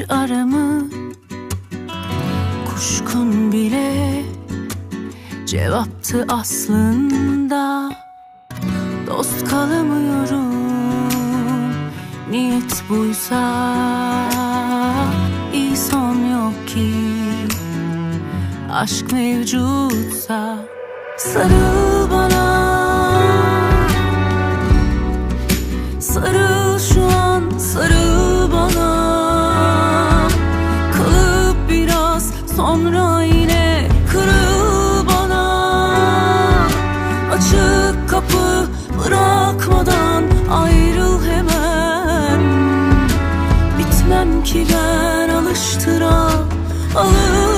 bir aramı Kuşkun bile cevaptı aslında. Dost kalamıyorum Niyet buysa iyi son yok ki. Aşk mevcutsa Sarıl sonra yine kırıl bana. Açık kapı bırakmadan ayrıl hemen. Bitmem ki ben alıştıra alıştıra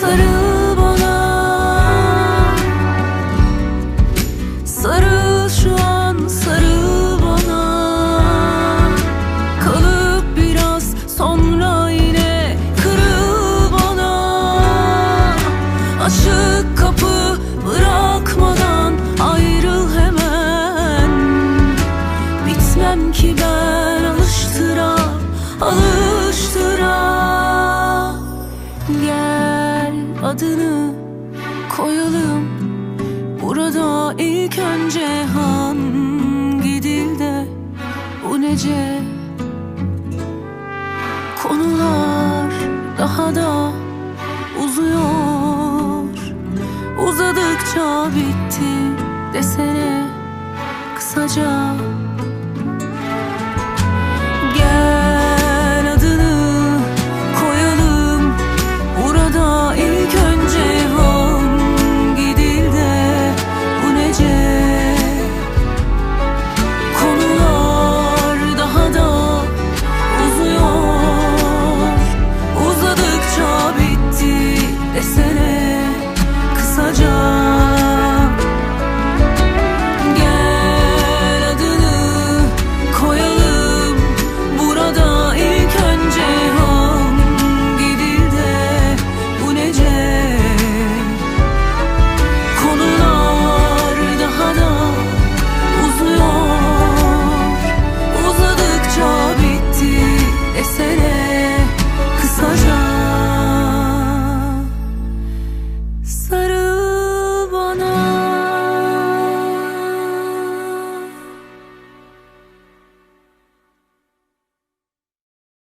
Sarıl bana. Sarıl şu an sarıl bana. Kalıp biraz sonra yine kırıl bana. Açık kapı bırakmadan ayrıl hemen. Bitmem ki ben alıştıra alıştıra adını koyalım. Burada ilk önce hangi dilde bu nece? Konular daha da uzuyor. Uzadıkça bitti desene kısaca